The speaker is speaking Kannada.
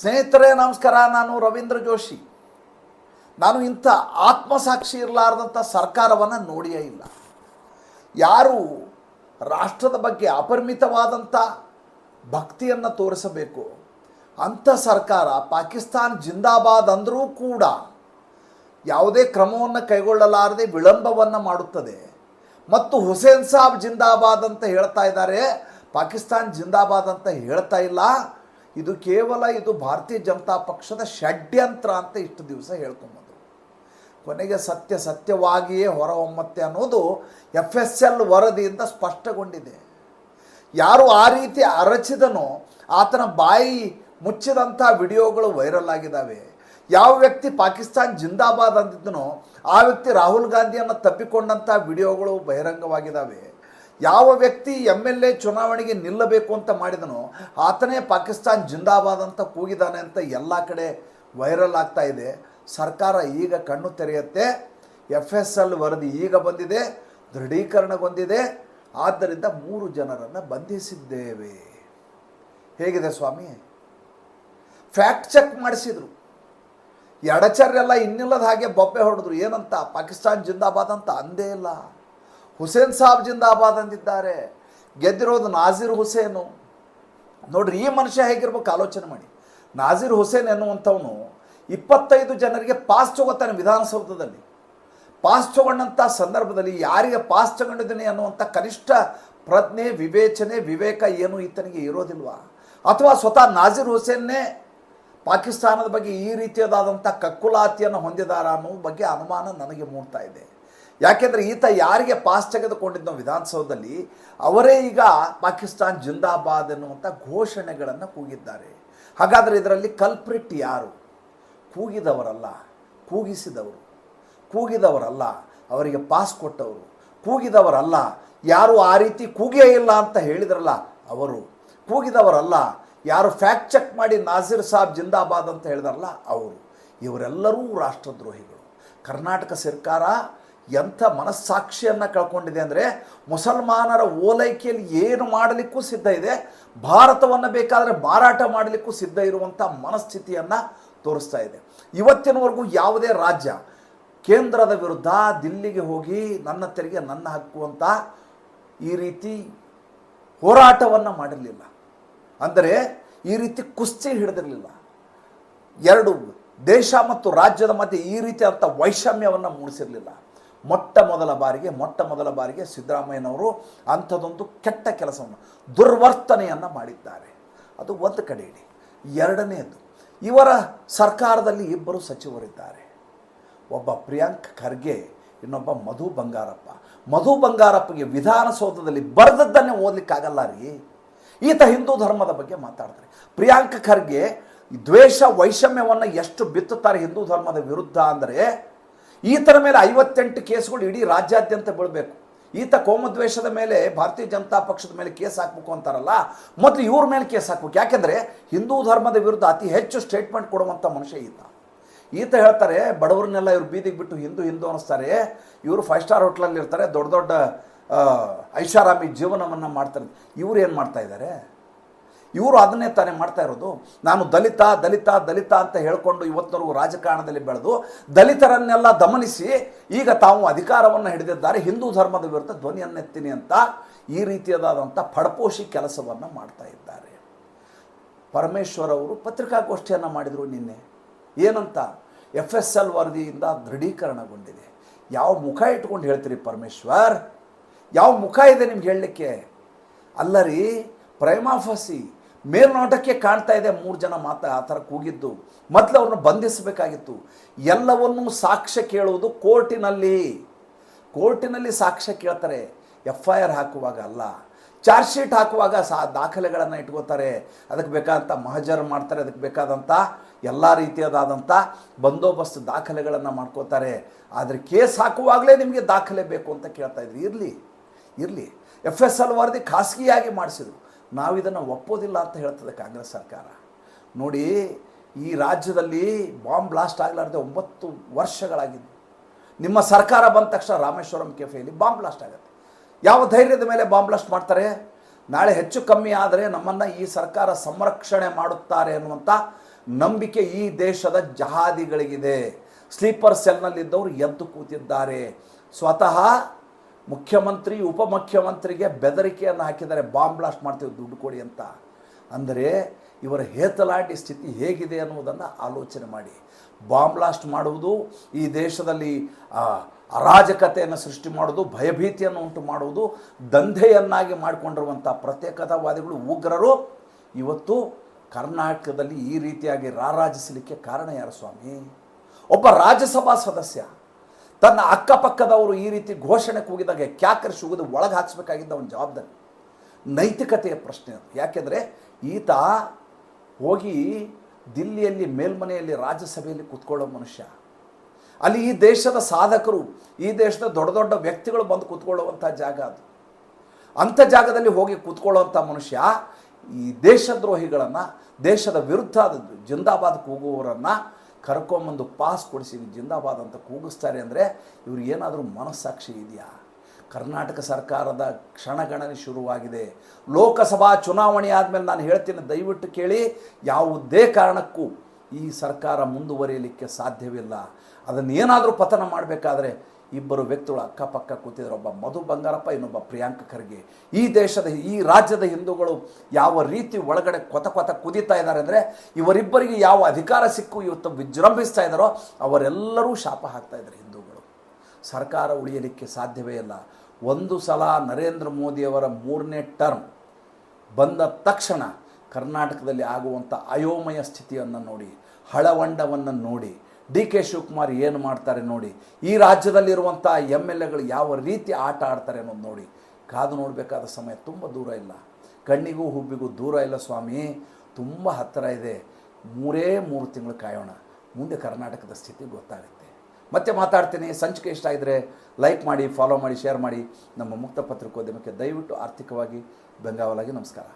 ಸ್ನೇಹಿತರೇ, ನಮಸ್ಕಾರ. ನಾನು ರವೀಂದ್ರ ಜೋಶಿ. ನಾನು ಇಂಥ ಆತ್ಮಸಾಕ್ಷಿ ಇರಲಾರ್ದಂಥ ಸರ್ಕಾರವನ್ನು ನೋಡಿಯೇ ಇಲ್ಲ. ಯಾರು ರಾಷ್ಟ್ರದ ಬಗ್ಗೆ ಅಪರಿಮಿತವಾದಂಥ ಭಕ್ತಿಯನ್ನು ತೋರಿಸಬೇಕು. ಅಂಥ ಸರ್ಕಾರ ಪಾಕಿಸ್ತಾನ್ ಜಿಂದಾಬಾದ್ ಅಂದರೂ ಕೂಡ ಯಾವುದೇ ಕ್ರಮವನ್ನು ಕೈಗೊಳ್ಳಲಾರದೆ ವಿಳಂಬವನ್ನು ಮಾಡುತ್ತದೆ. ಮತ್ತು ಹುಸೇನ್ ಸಾಬ್ ಜಿಂದಾಬಾದ್ ಅಂತ ಹೇಳ್ತಾ ಇದ್ದಾರೆ. ಪಾಕಿಸ್ತಾನ್ ಜಿಂದಾಬಾದ್ ಅಂತ ಹೇಳ್ತಾ ಇಲ್ಲ. ಇದು ಕೇವಲ ಇದು ಭಾರತೀಯ ಜನತಾ ಪಕ್ಷದ ಷಡ್ಯಂತ್ರ ಅಂತ ಇಷ್ಟು ದಿವಸ ಹೇಳ್ಕೊಂಬೋದು ಕೊನೆಗೆ ಸತ್ಯ ಸತ್ಯವಾಗಿಯೇ ಹೊರಹೊಮ್ಮತ್ತೆ ಅನ್ನೋದು ಎಫ್ ಎಸ್ ಎಲ್ ವರದಿಯಿಂದ ಸ್ಪಷ್ಟಗೊಂಡಿದೆ. ಯಾರು ಆ ರೀತಿ ಅರಚಿದನೋ ಆತನ ಬಾಯಿ ಮುಚ್ಚಿದಂಥ ವಿಡಿಯೋಗಳು ವೈರಲ್ ಆಗಿದ್ದಾವೆ. ಯಾವ ವ್ಯಕ್ತಿ ಪಾಕಿಸ್ತಾನ್ ಜಿಂದಾಬಾದ್ ಅಂದಿದ್ದನೋ ಆ ವ್ಯಕ್ತಿ ರಾಹುಲ್ ಗಾಂಧಿಯನ್ನು ತಪ್ಪಿಕೊಂಡಂಥ ವಿಡಿಯೋಗಳು ಬಹಿರಂಗವಾಗಿದ್ದಾವೆ. ಯಾವ ವ್ಯಕ್ತಿ ಎಂ ಎಲ್ ಎ ಚುನಾವಣೆಗೆ ನಿಲ್ಲಬೇಕು ಅಂತ ಮಾಡಿದನೋ ಆತನೇ ಪಾಕಿಸ್ತಾನ್ ಜಿಂದಾಬಾದ್ ಅಂತ ಕೂಗಿದಾನೆ ಅಂತ ಎಲ್ಲ ಕಡೆ ವೈರಲ್ ಆಗ್ತಾ ಇದೆ. ಸರ್ಕಾರ ಈಗ ಕಣ್ಣು ತೆರೆಯುತ್ತೆ. ಎಫ್ ಎಸ್ ಎಲ್ ವರದಿ ಈಗ ಬಂದಿದೆ. ದೃಢೀಕರಣಗೊಂಡಿದೆ. ಆದ್ದರಿಂದ ಮೂರು ಜನರನ್ನು ಬಂಧಿಸಿದ್ದೇವೆ. ಹೇಗಿದೆ ಸ್ವಾಮಿ? ಫ್ಯಾಕ್ಟ್ ಚೆಕ್ ಮಾಡಿಸಿದ್ರು. ಎಡಚರ್ಯೆಲ್ಲ ಇನ್ನಿಲ್ಲದ ಹಾಗೆ ಬೊಬ್ಬೆ ಹೊಡೆದ್ರು. ಏನಂತ? ಪಾಕಿಸ್ತಾನ್ ಜಿಂದಾಬಾದ್ ಅಂತ ಅಂದೇ ಇಲ್ಲ. ಹುಸೇನ್ ಸಾಬ್ ಜಿಂದಾಬಾದ್ ಅಂದಿದ್ದಾರೆ. ಗೆದ್ದಿರೋದು ನಾಜೀರ್ ಹುಸೇನು. ನೋಡ್ರಿ, ಈ ಮನುಷ್ಯ ಹೇಗಿರ್ಬೇಕು ಆಲೋಚನೆ ಮಾಡಿ. ನಾಜೀರ್ ಹುಸೇನ್ ಎನ್ನುವಂಥವನು ಇಪ್ಪತ್ತೈದು ಜನರಿಗೆ ಪಾಸ್ ತಗೋತಾನೆ ವಿಧಾನಸೌಧದಲ್ಲಿ. ಪಾಸ್ ತಗೊಂಡಂಥ ಸಂದರ್ಭದಲ್ಲಿ ಯಾರಿಗೆ ಪಾಸ್ ತಗೊಂಡಿದ್ದೀನಿ ಅನ್ನುವಂಥ ಕನಿಷ್ಠ ಪ್ರಜ್ಞೆ, ವಿವೇಚನೆ, ವಿವೇಕ ಏನು ಈತನಿಗೆ ಇರೋದಿಲ್ವಾ? ಅಥವಾ ಸ್ವತಃ ನಾಜೀರ್ ಹುಸೇನ್ನೇ ಪಾಕಿಸ್ತಾನದ ಬಗ್ಗೆ ಈ ರೀತಿಯದಾದಂಥ ಕಕ್ಕುಲಾತಿಯನ್ನು ಹೊಂದಿದಾರ ಅನ್ನೋ ಬಗ್ಗೆ ಅನುಮಾನ ನನಗೆ ಮೂಡ್ತಾ ಇದೆ. ಯಾಕೆಂದರೆ ಈತ ಯಾರಿಗೆ ಪಾಸ್ ತೆಗೆದುಕೊಂಡಿದ್ದೋ ವಿಧಾನಸೌಧದಲ್ಲಿ, ಅವರೇ ಈಗ ಪಾಕಿಸ್ತಾನ್ ಜಿಂದಾಬಾದ್ ಎನ್ನುವಂಥ ಘೋಷಣೆಗಳನ್ನು ಕೂಗಿದ್ದಾರೆ. ಹಾಗಾದರೆ ಇದರಲ್ಲಿ ಕಲ್ಪ್ರಿಟ್ ಯಾರು? ಕೂಗಿದವರಲ್ಲ, ಕೂಗಿಸಿದವರು. ಕೂಗಿದವರಲ್ಲ, ಅವರಿಗೆ ಪಾಸ್ ಕೊಟ್ಟವರು. ಕೂಗಿದವರಲ್ಲ, ಯಾರು ಆ ರೀತಿ ಕೂಗೇ ಇಲ್ಲ ಅಂತ ಹೇಳಿದ್ರಲ್ಲ ಅವರು. ಕೂಗಿದವರಲ್ಲ, ಯಾರು ಫ್ಯಾಕ್ಟ್ ಚೆಕ್ ಮಾಡಿ ನಾಜೀರ್ ಸಾಬ್ ಜಿಂದಾಬಾದ್ ಅಂತ ಹೇಳಿದಾರಲ್ಲ ಅವರು. ಇವರೆಲ್ಲರೂ ರಾಷ್ಟ್ರದ್ರೋಹಿಗಳು. ಕರ್ನಾಟಕ ಸರ್ಕಾರ ಎಂಥ ಮನಸ್ಸಾಕ್ಷಿಯನ್ನು ಕಳ್ಕೊಂಡಿದೆ ಅಂದರೆ ಮುಸಲ್ಮಾನರ ಓಲೈಕೆಯಲ್ಲಿ ಏನು ಮಾಡಲಿಕ್ಕೂ ಸಿದ್ಧ ಇದೆ, ಭಾರತವನ್ನು ಬೇಕಾದರೆ ಮಾರಾಟ ಮಾಡಲಿಕ್ಕೂ ಸಿದ್ಧ ಇರುವಂಥ ಮನಸ್ಥಿತಿಯನ್ನು ತೋರಿಸ್ತಾ ಇದೆ. ಇವತ್ತಿನವರೆಗೂ ಯಾವುದೇ ರಾಜ್ಯ ಕೇಂದ್ರದ ವಿರುದ್ಧ ದಿಲ್ಲಿಗೆ ಹೋಗಿ ನನ್ನ ತೆರಿಗೆ ನನ್ನ ಹಕ್ಕು ಅಂತ ಈ ರೀತಿ ಹೋರಾಟವನ್ನು ಮಾಡಿರಲಿಲ್ಲ. ಅಂದರೆ ಈ ರೀತಿ ಕುಸ್ತಿ ಹಿಡಿದಿರಲಿಲ್ಲ. ಎರಡು ದೇಶ ಮತ್ತು ರಾಜ್ಯದ ಮಧ್ಯೆ ಈ ರೀತಿಯಾದಂಥ ವೈಷಮ್ಯವನ್ನು ಮೂಡಿಸಿರಲಿಲ್ಲ. ಮೊಟ್ಟ ಮೊದಲ ಬಾರಿಗೆ, ಮೊಟ್ಟ ಮೊದಲ ಬಾರಿಗೆ ಸಿದ್ದರಾಮಯ್ಯನವರು ಅಂಥದ್ದೊಂದು ಕೆಟ್ಟ ಕೆಲಸವನ್ನು, ದುರ್ವರ್ತನೆಯನ್ನು ಮಾಡಿದ್ದಾರೆ. ಅದು ಒಂದು ಕಡೆ ಇಡಿ. ಎರಡನೆಯದು ಇವರ ಸರ್ಕಾರದಲ್ಲಿ ಇಬ್ಬರು ಸಚಿವರಿದ್ದಾರೆ. ಒಬ್ಬ ಪ್ರಿಯಾಂಕ್ ಖರ್ಗೆ, ಇನ್ನೊಬ್ಬ ಮಧು ಬಂಗಾರಪ್ಪ. ಮಧು ಬಂಗಾರಪ್ಪಗೆ ವಿಧಾನಸೌಧದಲ್ಲಿ ಬರೆದದ್ದನ್ನೇ ಓದಲಿಕ್ಕಾಗಲ್ಲ ರೀ. ಈತ ಹಿಂದೂ ಧರ್ಮದ ಬಗ್ಗೆ ಮಾತಾಡ್ತಾರೆ. ಪ್ರಿಯಾಂಕ್ ಖರ್ಗೆ ದ್ವೇಷ ವೈಷಮ್ಯವನ್ನು ಎಷ್ಟು ಬಿತ್ತುತ್ತಾರೆ ಹಿಂದೂ ಧರ್ಮದ ವಿರುದ್ಧ ಅಂದರೆ ಈತನ ಮೇಲೆ ಐವತ್ತೆಂಟು ಕೇಸ್ಗಳು ಇಡೀ ರಾಜ್ಯಾದ್ಯಂತ ಬೀಳಬೇಕು. ಈತ ಕೋಮದ್ವೇಷದ ಮೇಲೆ ಭಾರತೀಯ ಜನತಾ ಪಕ್ಷದ ಮೇಲೆ ಕೇಸ್ ಹಾಕ್ಬೇಕು ಅಂತಾರಲ್ಲ, ಮೊದಲು ಇವ್ರ ಮೇಲೆ ಕೇಸ್ ಹಾಕ್ಬೇಕು. ಯಾಕೆಂದರೆ ಹಿಂದೂ ಧರ್ಮದ ವಿರುದ್ಧ ಅತಿ ಹೆಚ್ಚು ಸ್ಟೇಟ್ಮೆಂಟ್ ಕೊಡುವಂಥ ಮನುಷ್ಯ ಈತ. ಈತ ಹೇಳ್ತಾರೆ, ಬಡವ್ರನ್ನೆಲ್ಲ ಇವ್ರು ಬೀದಿಗೆ ಬಿಟ್ಟು ಹಿಂದೂ ಹಿಂದೂ ಅನ್ನಿಸ್ತಾರೆ. ಇವರು ಫೈವ್ ಸ್ಟಾರ್ ಹೋಟ್ಲಲ್ಲಿ ಇರ್ತಾರೆ, ದೊಡ್ಡ ದೊಡ್ಡ ಐಷಾರಾಮಿ ಜೀವನವನ್ನು ಮಾಡ್ತಾರೆ. ಇವ್ರು ಏನು ಮಾಡ್ತಾ ಇದ್ದಾರೆ ಇವರು ಅದನ್ನೇ ತಾನೇ ಮಾಡ್ತಾ ಇರೋದು. ನಾನು ದಲಿತ ದಲಿತ ದಲಿತ ಅಂತ ಹೇಳ್ಕೊಂಡು ಇವತ್ತರೆಗೂ ರಾಜಕಾರಣದಲ್ಲಿ ಬೆಳೆದು, ದಲಿತರನ್ನೆಲ್ಲ ದಮನಿಸಿ, ಈಗ ತಾವು ಅಧಿಕಾರವನ್ನು ಹಿಡಿದಿದ್ದಾರೆ, ಹಿಂದೂ ಧರ್ಮದ ವಿರುದ್ಧ ಧ್ವನಿಯನ್ನೆತ್ತೀನಿ ಅಂತ ಈ ರೀತಿಯಾದಂಥ ಫಡಪೋಷಿ ಕೆಲಸವನ್ನು ಮಾಡ್ತಾ ಇದ್ದಾರೆ. ಪರಮೇಶ್ವರ್ ಅವರು ಪತ್ರಿಕಾಗೋಷ್ಠಿಯನ್ನು ಮಾಡಿದರು ನಿನ್ನೆ. ಏನಂತ? ಎಫ್ ಎಸ್ ಎಲ್ ವರದಿಯಿಂದ ದೃಢೀಕರಣಗೊಂಡಿದೆ. ಯಾವ ಮುಖ ಇಟ್ಕೊಂಡು ಹೇಳ್ತೀರಿ ಪರಮೇಶ್ವರ್? ಯಾವ ಮುಖ ಇದೆ ನಿಮ್ಗೆ ಹೇಳಲಿಕ್ಕೆ? ಅಲ್ಲ ರೀ ಪ್ರೈಮಾಫಸಿ ಮೇಲ್ನೋಟಕ್ಕೆ ಕಾಣ್ತಾ ಇದೆ ಮೂರು ಜನ ಮಾತ ಆ ಥರ ಕೂಗಿದ್ದು. ಮೊದಲು ಅವ್ರನ್ನ ಬಂಧಿಸಬೇಕಾಗಿತ್ತು. ಎಲ್ಲವನ್ನೂ ಸಾಕ್ಷ್ಯ ಕೇಳುವುದು ಕೋರ್ಟಿನಲ್ಲಿ. ಕೋರ್ಟಿನಲ್ಲಿ ಸಾಕ್ಷ್ಯ ಕೇಳ್ತಾರೆ. ಎಫ್ ಐ ಆರ್ ಹಾಕುವಾಗ ಅಲ್ಲ. ಚಾರ್ಜ್ ಶೀಟ್ ಹಾಕುವಾಗ ಸಾ ದಾಖಲೆಗಳನ್ನು ಇಟ್ಕೋತಾರೆ. ಅದಕ್ಕೆ ಬೇಕಾದಂಥ ಮಹಜರ್ ಮಾಡ್ತಾರೆ. ಅದಕ್ಕೆ ಬೇಕಾದಂಥ ಎಲ್ಲ ರೀತಿಯದಾದಂಥ ಬಂದೋಬಸ್ತ್ ದಾಖಲೆಗಳನ್ನು ಮಾಡ್ಕೋತಾರೆ. ಆದರೆ ಕೇಸ್ ಹಾಕುವಾಗಲೇ ನಿಮಗೆ ದಾಖಲೆ ಬೇಕು ಅಂತ ಕೇಳ್ತಾ ಇದ್ರಿ. ಇರಲಿ ಇರಲಿ. ಎಫ್ ಎಸ್ ಎಲ್ ವರದಿ ಖಾಸಗಿಯಾಗಿ ಮಾಡಿಸಿದ್ರು. ನಾವು ಇದನ್ನು ಒಪ್ಪೋದಿಲ್ಲ ಅಂತ ಹೇಳ್ತದೆ ಕಾಂಗ್ರೆಸ್ ಸರ್ಕಾರ. ನೋಡಿ, ಈ ರಾಜ್ಯದಲ್ಲಿ ಬಾಂಬ್ ಬ್ಲಾಸ್ಟ್ ಆಗಲಾರ್ದೆ ಒಂಬತ್ತು ವರ್ಷಗಳಾಗಿದ್ದು, ನಿಮ್ಮ ಸರ್ಕಾರ ಬಂದ ತಕ್ಷಣ ರಾಮೇಶ್ವರಂ ಕೆಫೆಯಲ್ಲಿ ಬಾಂಬ್ ಬ್ಲಾಸ್ಟ್ ಆಗುತ್ತೆ. ಯಾವ ಧೈರ್ಯದ ಮೇಲೆ ಬಾಂಬ್ ಬ್ಲಾಸ್ಟ್ ಮಾಡ್ತಾರೆ? ನಾಳೆ ಹೆಚ್ಚು ಕಮ್ಮಿ ಆದರೆ ನಮ್ಮನ್ನು ಈ ಸರ್ಕಾರ ಸಂರಕ್ಷಣೆ ಮಾಡುತ್ತಾರೆ ಅನ್ನುವಂಥ ನಂಬಿಕೆ ಈ ದೇಶದ ಜಹಾದಿಗಳಿಗಿದೆ. ಸ್ಲೀಪರ್ ಸೆಲ್ನಲ್ಲಿದ್ದವರು ಎದ್ದು ಕೂತಿದ್ದಾರೆ. ಸ್ವತಃ ಮುಖ್ಯಮಂತ್ರಿ, ಉಪಮುಖ್ಯಮಂತ್ರಿಗೆ ಬೆದರಿಕೆಯನ್ನು ಹಾಕಿದ್ದಾರೆ ಬಾಂಬ್ ಬ್ಲಾಸ್ಟ್ ಮಾಡ್ತೀವಿ, ದುಡ್ಡು ಕೊಡಿ ಅಂತ. ಅಂದರೆ ಇವರ ಹೇತಲಾಟಿ ಸ್ಥಿತಿ ಹೇಗಿದೆ ಅನ್ನುವುದನ್ನು ಆಲೋಚನೆ ಮಾಡಿ. ಬಾಂಬ್ ಬ್ಲಾಸ್ಟ್ ಮಾಡುವುದು ಈ ದೇಶದಲ್ಲಿ ಅರಾಜಕತೆಯನ್ನು ಸೃಷ್ಟಿ ಮಾಡುವುದು, ಭಯಭೀತಿಯನ್ನು ಉಂಟು ಮಾಡುವುದು, ದಂಧೆಯನ್ನಾಗಿ ಮಾಡಿಕೊಂಡಿರುವಂಥ ಪ್ರತ್ಯೇಕತಾವಾದಿಗಳು, ಉಗ್ರರು ಇವತ್ತು ಕರ್ನಾಟಕದಲ್ಲಿ ಈ ರೀತಿಯಾಗಿ ರಾರಾಜಿಸಲಿಕ್ಕೆ ಕಾರಣ ಯಾರು ಸ್ವಾಮಿ? ಒಬ್ಬ ರಾಜ್ಯಸಭಾ ಸದಸ್ಯ. ತನ್ನ ಅಕ್ಕಪಕ್ಕದವರು ಈ ರೀತಿ ಘೋಷಣೆ ಕೂಗಿದಾಗ ಕ್ಯಾಕರ್ ಉಗಿದು ಒಳಗೆ ಹಾಕ್ಸ್ಬೇಕಾಗಿದ್ದ ಒಂದು ಜವಾಬ್ದಾರಿ. ನೈತಿಕತೆಯ ಪ್ರಶ್ನೆ ಅದು. ಯಾಕೆಂದರೆ ಈತ ಹೋಗಿ ದಿಲ್ಲಿಯಲ್ಲಿ ಮೇಲ್ಮನೆಯಲ್ಲಿ ರಾಜ್ಯಸಭೆಯಲ್ಲಿ ಕೂತ್ಕೊಳ್ಳೋ ಮನುಷ್ಯ. ಅಲ್ಲಿ ಈ ದೇಶದ ಸಾಧಕರು, ಈ ದೇಶದ ದೊಡ್ಡ ದೊಡ್ಡ ವ್ಯಕ್ತಿಗಳು ಬಂದು ಕೂತ್ಕೊಳ್ಳುವಂಥ ಜಾಗ ಅದು. ಅಂಥ ಜಾಗದಲ್ಲಿ ಹೋಗಿ ಕೂತ್ಕೊಳ್ಳುವಂಥ ಮನುಷ್ಯ ಈ ದೇಶದ್ರೋಹಿಗಳನ್ನು, ದೇಶದ ವಿರುದ್ಧ ಆದದ್ದು ಜಿಂದಾಬಾದ್ ಕೂಗುವವರನ್ನು ಕರ್ಕೊಂಬಂದು ಪಾಸ್ ಕೊಡಿಸಿ ಜಿಂದಾಬಾದ್ ಅಂತ ಕೂಗಿಸ್ತಾರೆ ಅಂದರೆ ಇವ್ರು ಏನಾದರೂ ಮನಸ್ಸಾಕ್ಷಿ ಇದೆಯಾ? ಕರ್ನಾಟಕ ಸರ್ಕಾರದ ಕ್ಷಣಗಣನೆ ಶುರುವಾಗಿದೆ. ಲೋಕಸಭಾ ಚುನಾವಣೆ ಆದಮೇಲೆ ನಾನು ಹೇಳ್ತೀನಿ, ದಯವಿಟ್ಟು ಕೇಳಿ, ಯಾವುದೇ ಕಾರಣಕ್ಕೂ ಈ ಸರ್ಕಾರ ಮುಂದುವರಿಯಲಿಕ್ಕೆ ಸಾಧ್ಯವಿಲ್ಲ. ಅದನ್ನೇನಾದರೂ ಪತನ ಮಾಡಬೇಕಾದ್ರೆ ಇಬ್ಬರು ವ್ಯಕ್ತಿಗಳು ಅಕ್ಕಪಕ್ಕ ಕೂತಿದ್ರು. ಒಬ್ಬ ಮಧು ಬಂಗಾರಪ್ಪ, ಇನ್ನೊಬ್ಬ ಪ್ರಿಯಾಂಕ ಖರ್ಗೆ. ಈ ದೇಶದ, ಈ ರಾಜ್ಯದ ಹಿಂದೂಗಳು ಯಾವ ರೀತಿ ಒಳಗಡೆ ಕೊತ ಕೊತ ಕುದೀತಾ ಇದ್ದಾರೆ ಅಂದರೆ, ಇವರಿಬ್ಬರಿಗೆ ಯಾವ ಅಧಿಕಾರ ಸಿಕ್ಕು, ಇವತ್ತು ವಿಜೃಂಭಿಸ್ತಾ ಇದ್ದಾರೋ, ಅವರೆಲ್ಲರೂ ಶಾಪ ಹಾಕ್ತಾ ಇದ್ದಾರೆ ಹಿಂದೂಗಳು. ಸರ್ಕಾರ ಉಳಿಯಲಿಕ್ಕೆ ಸಾಧ್ಯವೇ ಇಲ್ಲ. ಒಂದು ಸಲ ನರೇಂದ್ರ ಮೋದಿಯವರ ಮೂರನೇ ಟರ್ಮ್ ಬಂದ ತಕ್ಷಣ ಕರ್ನಾಟಕದಲ್ಲಿ ಆಗುವಂಥ ಅಯೋಮಯ ಸ್ಥಿತಿಯನ್ನು ನೋಡಿ, ಹಳವಂಡವನ್ನು ನೋಡಿ ಡಿ ಕೆ ಶಿವಕುಮಾರ್ ಏನು ಮಾಡ್ತಾರೆ ನೋಡಿ, ಈ ರಾಜ್ಯದಲ್ಲಿರುವಂಥ ಎಂ ಎಲ್ ಎಗಳು ಯಾವ ರೀತಿ ಆಟ ಆಡ್ತಾರೆ ಅನ್ನೋದು ನೋಡಿ. ಕಾದು ನೋಡಬೇಕಾದ ಸಮಯ ತುಂಬ ದೂರ ಇಲ್ಲ. ಕಣ್ಣಿಗೂ ಹುಬ್ಬಿಗೂ ದೂರ ಇಲ್ಲ ಸ್ವಾಮಿ. ತುಂಬ ಹತ್ತಿರ ಇದೆ. ಮೂರೇ ಮೂರು ತಿಂಗಳು ಕಾಯೋಣ. ಮುಂದೆ ಕರ್ನಾಟಕದ ಸ್ಥಿತಿ ಗೊತ್ತಾಗುತ್ತೆ. ಮತ್ತೆ ಮಾತಾಡ್ತೀನಿ. ಸಂಚಿಕೆ ಇಷ್ಟ ಇದ್ದರೆ ಲೈಕ್ ಮಾಡಿ ಫಾಲೋ ಮಾಡಿ ಶೇರ್ ಮಾಡಿ. ನಮ್ಮ ಮುಕ್ತ ಪತ್ರಿಕೋದ್ಯಮಕ್ಕೆ ದಯವಿಟ್ಟು ಆರ್ಥಿಕವಾಗಿ ಬೆಂಗಾವಲಾಗಿ ನಮಸ್ಕಾರ.